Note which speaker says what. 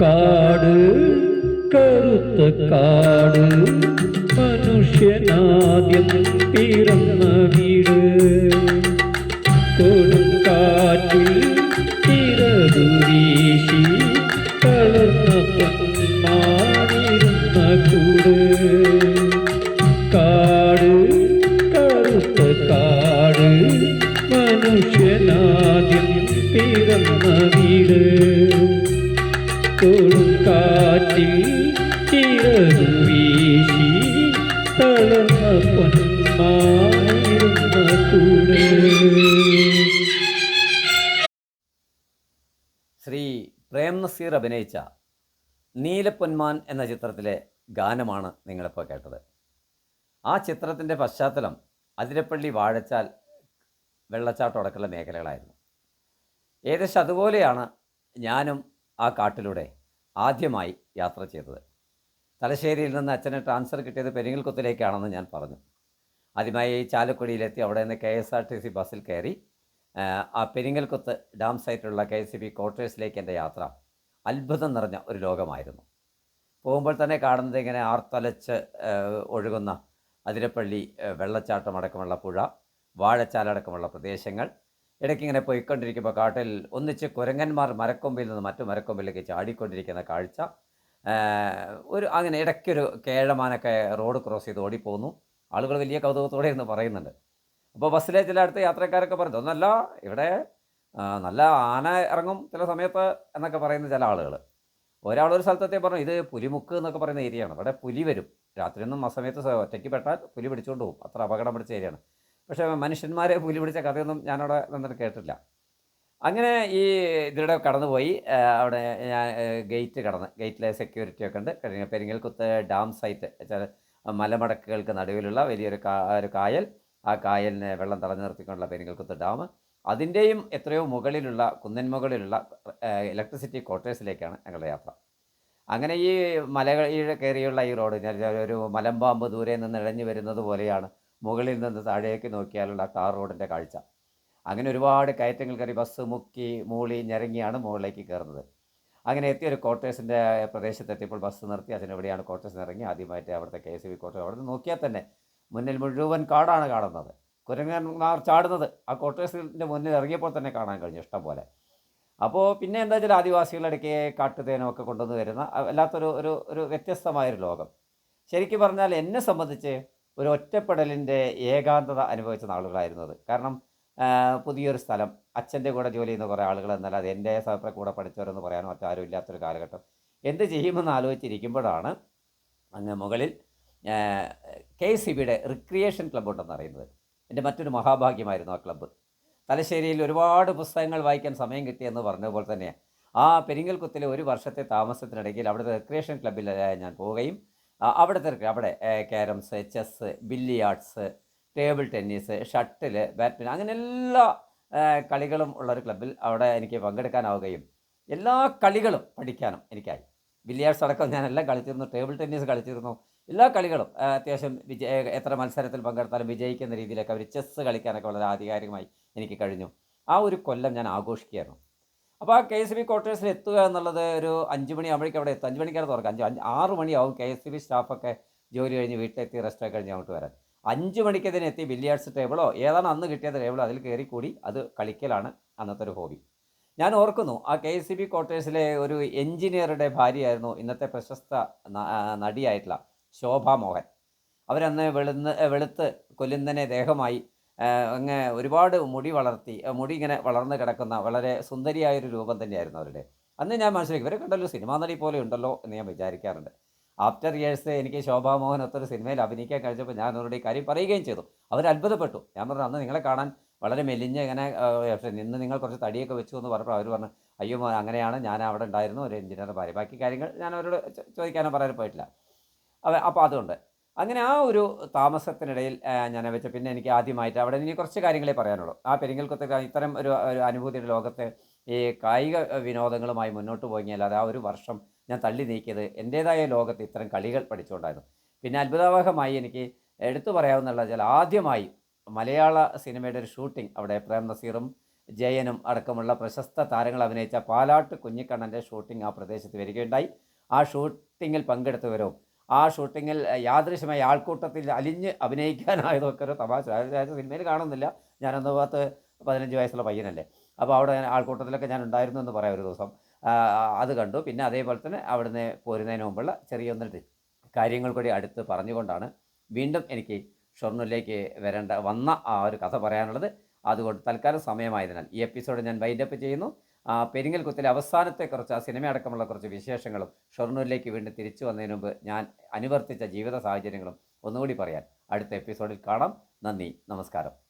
Speaker 1: കാട് കറുത്ത കാട് മനുഷ്യനാദ്യം പിറന്ന വീട്. കൊടുങ്കാറ്റിൽ വീശി തളർന്ന പൊന്മാനിരുന്ന കൂട്. കാട് കറുത്ത കാട് മനുഷ്യനാദ്യം പിറന്ന വീട്. വീശി
Speaker 2: ശ്രീ പ്രേം നസീർ അഭിനയിച്ച നീലപ്പൊന്മാൻ എന്ന ചിത്രത്തിലെ ഗാനമാണ് നിങ്ങളിപ്പോൾ കേട്ടത്. ആ ചിത്രത്തിന്റെ പശ്ചാത്തലം അതിരപ്പള്ളി വാഴച്ചാൽ വെള്ളച്ചാട്ടം അടക്കമുള്ള മേഖലകളായിരുന്നു. ഏകദേശം അതുപോലെയാണ് ഞാനും ആ കാട്ടിലൂടെ ആദ്യമായി യാത്ര ചെയ്തത്. തലശ്ശേരിയിൽ നിന്ന് അച്ഛന് ട്രാൻസ്ഫർ കിട്ടിയത് പെരിങ്ങൽക്കുത്തിലേക്കാണെന്ന് ഞാൻ പറഞ്ഞു. ആദ്യമായി ചാലക്കുടിയിലെത്തി അവിടെ നിന്ന് K S R T C ബസ്സിൽ കയറി ആ, പെരിങ്ങൽക്കുത്ത് ഡാം സൈറ്റിലുള്ള കെ എസ് സി ബി ക്വാർട്ടേഴ്സിലേക്ക് എന്റെ യാത്ര അത്ഭുതം നിറഞ്ഞ ഒരു ലോകമായിരുന്നു. പോകുമ്പോൾ തന്നെ കാണുന്നത് ഇങ്ങനെ ആർത്തലച്ച് ഒഴുകുന്ന അതിരപ്പള്ളി വെള്ളച്ചാട്ടമടക്കമുള്ള പുഴ വാഴച്ചാലടക്കമുള്ള പ്രദേശങ്ങൾ ഇടയ്ക്കിങ്ങനെ പോയിക്കൊണ്ടിരിക്കുമ്പോൾ കാട്ടിൽ ഒന്നിച്ച് കുരങ്ങന്മാർ മരക്കൊമ്പിൽ നിന്ന് മറ്റു മരക്കൊമ്പിലേക്ക് ചാടിക്കൊണ്ടിരിക്കുന്ന കാഴ്ച. ഒരു അങ്ങനെ ഇടയ്ക്കൊരു കേഴമാനൊക്കെ റോഡ് ക്രോസ് ചെയ്ത് ഓടിപ്പോകുന്നു ആളുകൾ വലിയ കൗതുകത്തോടെ എന്ന് പറയുന്നുണ്ട്. അപ്പോൾ ബസ്സിലെ ചില അടുത്ത യാത്രക്കാരൊക്കെ പറഞ്ഞു ഒന്നല്ല ഇവിടെ നല്ല ആന ഇറങ്ങും ചില സമയത്ത് എന്നൊക്കെ പറയുന്ന ചില ആളുകൾ ഒരാളൊരു സ്ഥലത്തെത്തി പറഞ്ഞു ഇത് പുലിമുക്ക് എന്നൊക്കെ പറയുന്ന ഏരിയയാണ്. ഇവിടെ പുലി വരും. രാത്രിയൊന്നും ആ സമയത്ത് ഒറ്റയ്ക്ക് പെട്ടാൽ പുലി പിടിച്ചുകൊണ്ട് പോകും. അത്ര അപകടം പിടിച്ച ഏരിയയാണ്. പക്ഷേ മനുഷ്യന്മാരെ പുലി പിടിച്ച കഥയൊന്നും ഞാനവിടെ നിന്നിട്ട് കേട്ടില്ല അങ്ങനെ ഈ ഇതിലൂടെ കടന്നുപോയി. അവിടെ ഞാൻ ഗേറ്റ് കടന്ന്. ഗേറ്റിലെ സെക്യൂരിറ്റി ഒക്കെ ഉണ്ട്. കഴിഞ്ഞ പെരിങ്ങൽക്കുത്ത് ഡാം സൈറ്റ് വെച്ചാൽ മലമടക്കുകൾക്ക് നടുവിലുള്ള വലിയൊരു കാ ഒരു കായൽ. ആ കായലിനെ വെള്ളം തടഞ്ഞു നിർത്തിക്കൊണ്ടുള്ള പെരിങ്ങൽക്കുത്ത് ഡാം. അതിന്റെയും എത്രയോ മുകളിലുള്ള കുന്നൻ മുകളിലുള്ള ഇലക്ട്രിസിറ്റി ക്വാർട്ടേഴ്സിലേക്കാണ് ഞങ്ങളുടെ യാത്ര. അങ്ങനെ ഈ മലകളിൽ കയറിയുള്ള ഈ റോഡ് ഒരു മലമ്പാമ്പ് ദൂരെ നിന്ന് ഇഴഞ്ഞു വരുന്നത് പോലെയാണ് മുകളിൽ നിന്ന് താഴേക്ക് നോക്കിയാലുള്ള ടാർ റോഡിന്റെ കാഴ്ച. അങ്ങനെ ഒരുപാട് കയറ്റങ്ങൾ കയറി ബസ് മുക്കി മൂളി ഞെരങ്ങിയാണ് മുകളിലേക്ക് കയറുന്നത്. അങ്ങനെ എത്തിയ ഒരു ക്വാർട്ടേഴ്സിന്റെ പ്രദേശത്തെത്തിയപ്പോൾ ബസ് നിർത്തി. അതിനെവിടെയാണ് ക്വാർട്ടേഴ്സിന് ഇറങ്ങി ആദ്യമായിട്ട് അവിടുത്തെ കെ എസ് ബി ക്വാർട്ടേഴ്സ് അവിടെ നിന്ന് നോക്കിയാൽ തന്നെ മുന്നിൽ മുഴുവൻ കാടാണ് കാണുന്നത്. കുരങ്ങന്മാർ ചാടുന്നത് ആ ക്വാർട്ടേഴ്സിന്റെ മുന്നിൽ ഇറങ്ങിയപ്പോൾ തന്നെ കാണാൻ കഴിഞ്ഞു ഇഷ്ടം പോലെ അപ്പോൾ പിന്നെ എന്താ വെച്ചാൽ ആദിവാസികളുടെ ഇടയ്ക്ക് കാട്ടുതേനും ഒക്കെ കൊണ്ടുവന്ന് വരുന്ന വല്ലാത്തൊരു ഒരു ഒരു വ്യത്യസ്തമായൊരു ലോകം. ശരിക്കും പറഞ്ഞാൽ എന്നെ സംബന്ധിച്ച് ഒരു ഒറ്റപ്പെടലിന്റെ ഏകാന്തത അനുഭവിച്ച നാളുകളായിരുന്നത്. കാരണം പുതിയൊരു സ്ഥലം അച്ഛന്റെ കൂടെ ജോലി ചെയ്യുന്ന കുറേ ആളുകൾ എന്നല്ലാതെ എന്റെ സഹപ്ര കൂടെ പഠിച്ചവരെന്ന് പറയാനോ മറ്റാരും ഇല്ലാത്തൊരു കാലഘട്ടം. എന്ത് ചെയ്യുമെന്ന് ആലോചിച്ചിരിക്കുമ്പോഴാണ് അങ്ങ് മുകളിൽ കെ സി ബിയുടെ റിക്രിയേഷൻ ക്ലബ്ബ് ഉണ്ടെന്ന് അറിയുന്നത്. എന്റെ മറ്റൊരു മഹാഭാഗ്യമായിരുന്നു ആ ക്ലബ്ബ്. തലശ്ശേരിയിൽ ഒരുപാട് പുസ്തകങ്ങൾ വായിക്കാൻ സമയം കിട്ടിയെന്ന് പറഞ്ഞതുപോലെ തന്നെ ആ പെരിങ്ങൽകുത്തിലെ ഒരു വർഷത്തെ താമസത്തിനിടയ്ക്ക് അവിടുത്തെ റിക്രിയേഷൻ ക്ലബ്ബിൽ ആ, ഞാൻ പോവുകയും ആ, അവിടുത്തെ റിക്രി- അവിടെ carroms chess billiards table tennis shuttle badminton അങ്ങനെ എല്ലാ കളികളും ഉള്ളൊരു ക്ലബിൽ അവിടെ എനിക്ക് പങ്കെടുക്കാനാവുകയും എല്ലാ കളികളും പഠിക്കാനും എനിക്കായി. ബില്ലിയാർഡ്സ് അടക്കം ഞാനെല്ലാം കളിച്ചിരുന്നു ടേബിൾ ടെന്നീസ് കളിച്ചിരുന്നു. എല്ലാ കളികളും അത്യാവശ്യം വിജയ എത്ര മത്സരത്തിൽ പങ്കെടുത്താലും വിജയിക്കുന്ന രീതിയിലൊക്കെ അവർ ചെസ്സ് കളിക്കാനൊക്കെ വളരെ ആധികാരികമായി എനിക്ക് കഴിഞ്ഞു. ആ ഒരു കൊല്ലം ഞാൻ ആഘോഷിക്കുകയായിരുന്നു. അപ്പോൾ ആ കെ എസ് ബി ക്വാർട്ടേഴ്സിൽ എത്തുക എന്നുള്ളത് ഒരു അഞ്ച് മണിയാകുമ്പോഴേക്കും അവിടെ എത്തും. അഞ്ച് മണിക്കാണ് തുറക്കുക. അഞ്ച് അഞ്ച് ആറ് മണിയാവും കെ എസ് ബി സ്റ്റാഫൊക്കെ ജോലി കഴിഞ്ഞ് വീട്ടിലെത്തി റെസ്റ്റ് കഴിഞ്ഞ് അങ്ങോട്ട് വരാൻ. അഞ്ച് മണിക്ക് ഇതിന് എത്തി ബില്ലിയാർഡ്സ് ടേബിളോ ഏതാണ് അന്ന് കിട്ടിയത് ടേബിളോ അതിൽ കയറി കൂടി അത് കളിക്കലാണ് അന്നത്തെ ഒരു ഹോബി ഞാൻ ഓർക്കുന്നു ആ കെ എസ് ബി ക്വാർട്ടേഴ്സിലെ ഒരു എഞ്ചിനീയറുടെ ഭാര്യയായിരുന്നു ഇന്നത്തെ പ്രശസ്ത നടിയായിട്ടുള്ള ശോഭ മോഹൻ. അവരന്ന് വെളുന്ന് വെളുത്ത് കൊല്ലുന്നനെ ദേഹമായി അങ്ങ് ഒരുപാട് മുടി വളർത്തി മുടി ഇങ്ങനെ വളർന്ന് കിടക്കുന്ന വളരെ സുന്ദരിയായൊരു രൂപം തന്നെയായിരുന്നു അവരുടെ. അന്ന് ഞാൻ മനസ്സിലാക്കി ഇവരെ കണ്ടല്ലോ സിനിമാ നടി പോലെ ഉണ്ടല്ലോ എന്ന് ഞാൻ വിചാരിക്കാറുണ്ട്. ആഫ്റ്റർ ഇയേഴ്സ് എനിക്ക് ശോഭാ മോഹൻ ഒത്തൊരു സിനിമയിൽ അഭിനയിക്കാൻ കഴിഞ്ഞപ്പോൾ ഞാൻ അവരുടെ ഈ കാര്യം പറയുകയും ചെയ്തു. അവർ അത്ഭുതപ്പെട്ടു. ഞാൻ പറഞ്ഞു അന്ന് നിങ്ങളെ കാണാൻ വളരെ മെലിഞ്ഞ് ഇങ്ങനെ നിന്ന് നിങ്ങൾ കുറച്ച് തടിയൊക്കെ വെച്ചു എന്ന് പറഞ്ഞപ്പോൾ അവർ പറഞ്ഞു അയ്യോ അങ്ങനെയാണ് ഞാൻ അവിടെ ഉണ്ടായിരുന്നു ഒരു എഞ്ചിനീയർ ഭാര്യ. ബാക്കി കാര്യങ്ങൾ ഞാൻ അവരോട് ചോദിക്കാനോ പറയാനോ പോയിട്ടില്ല. അപ്പോൾ അതുകൊണ്ട് അങ്ങനെ ആ ഒരു താമസത്തിനിടയിൽ ഞാൻ വെച്ച പിന്നെ എനിക്ക് ആദ്യമായിട്ട് അവിടെ ഇനി കുറച്ച് കാര്യങ്ങളെ പറയാനുള്ളൂ. ആ പെരിങ്ങൽക്കൊത്ത ഇത്തരം ഒരു ഒരു അനുഭൂതിയുടെ ലോകത്ത് ഈ കായിക വിനോദങ്ങളുമായി മുന്നോട്ട് പോയില്ലാതെ ആ ഒരു വർഷം ഞാൻ തള്ളി നീക്കിയത് എന്റേതായ ലോകത്ത് ഇത്തരം കളികൾ പഠിച്ചുകൊണ്ടായിരുന്നു. പിന്നെ അത്ഭുതാവഹമായി എനിക്ക് എടുത്തു പറയാവുന്നുള്ള വെച്ചാൽ ആദ്യമായി മലയാള സിനിമയുടെ ഒരു ഷൂട്ടിംഗ് അവിടെ പ്രേം നസീറും ജയനും അടക്കമുള്ള പ്രശസ്ത താരങ്ങൾ അഭിനയിച്ച പാലാട്ട് കുഞ്ഞിക്കണ്ണന്റെ ഷൂട്ടിംഗ് ആ പ്രദേശത്ത് വരികയുണ്ടായി. ആ ഷൂട്ടിങ്ങിൽ പങ്കെടുത്തവരും ആ ഷൂട്ടിങ്ങിൽ യാദൃശ്യമായ ആൾക്കൂട്ടത്തിൽ അലിഞ്ഞ് അഭിനയിക്കാനായതൊക്കെ ഒരു തമാശ. സിനിമയിൽ കാണുന്നില്ല. ഞാനൊന്ന് പത്ത് പതിനഞ്ച് വയസ്സുള്ള പയ്യനല്ലേ. അപ്പോൾ അവിടെ ആൾക്കൂട്ടത്തിലൊക്കെ ഞാൻ ഉണ്ടായിരുന്നു എന്ന് പറയാം ഒരു ദിവസം. അത് കണ്ടു. പിന്നെ അതേപോലെ തന്നെ അവിടുന്ന് പോരുന്നതിന് മുമ്പുള്ള ചെറിയൊന്ന് ടി- കാര്യങ്ങൾ കൂടി അടുത്ത് പറഞ്ഞുകൊണ്ടാണ് വീണ്ടും എനിക്ക് ഷൊർണൂരിലേക്ക് വരേണ്ട വന്ന ആ ഒരു കഥ പറയാനുള്ളത്. അതുകൊണ്ട് തൽക്കാലം സമയമായതിനാൽ ഈ എപ്പിസോഡ് ഞാൻ വൈൻഡപ്പ് ചെയ്യുന്നു. ആ, പെരിങ്ങൽ കുത്തിലെ അവസാനത്തെ കുറച്ച് ആ സിനിമ അടക്കമുള്ള കുറച്ച് വിശേഷങ്ങളും ഷൊർണൂരിലേക്ക് വീണ്ടും തിരിച്ചു വന്നതിന് മുമ്പ് ഞാൻ അനുവർത്തിച്ച ജീവിത സാഹചര്യങ്ങളും ഒന്നുകൂടി പറയാൻ അടുത്ത എപ്പിസോഡിൽ കാണാം. നന്ദി നമസ്കാരം.